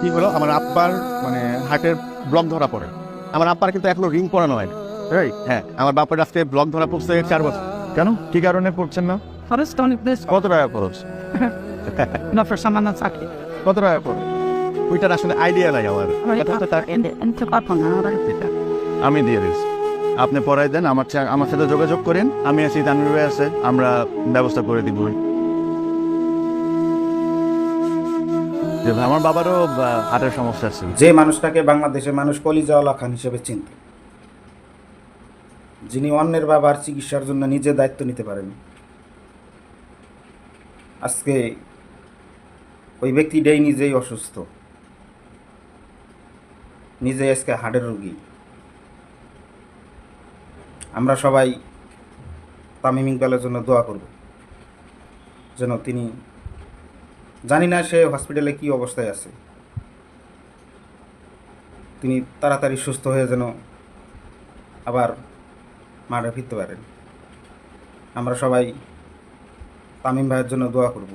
কি হলো? আমার আব্বার মানে হার্টের ব্লক ধরা পড়ে। আমার আব্বার কিন্তু এখনও রিং পরানো হয় এই হ্যাঁ আমার বাবার আজকে ব্লক ধরা পড়ছে চার বছর। কেন? কি কারণে পড়ছেন না? First on this কত টাকা খরচ? not for someone that's happy. কত টাকা খরচ? ওইটার আসলে আইডিয়া নাই আমার. আমি দিয়ে দিচ্ছি। আপনি পড়াই দেন আমার আমার সাথে যোগাযোগ করেন। আমি আছি তানভীর ভাই আছে আমরা ব্যবস্থা করে দিব। আমার বাবারও বা, হার্টের সমস্যা আছে। যে মানুষটাকে বাংলাদেশে মানুষ কলিজাওয়ালা খান হিসেবে চিনত। যিনি অন্যের বাবার চিকিৎসার জন্য নিজে দায়িত্ব নিতে পারেন আজকে ওই ব্যক্তিটাই নিজেই অসুস্থ। নিজে আজকে হার্টের রোগী। আমরা সবাই তামিম ইকবালের জন্য দোয়া করব। যেন তিনি জানি না সে হসপিটালে কি অবস্থায় আছে। তিনি তাড়াতাড়ি সুস্থ হয়ে যেন আবার মাঠে ফিরতে পারেন। আমরা সবাই তামিম ভাইয়ের জন্য দোয়া করব।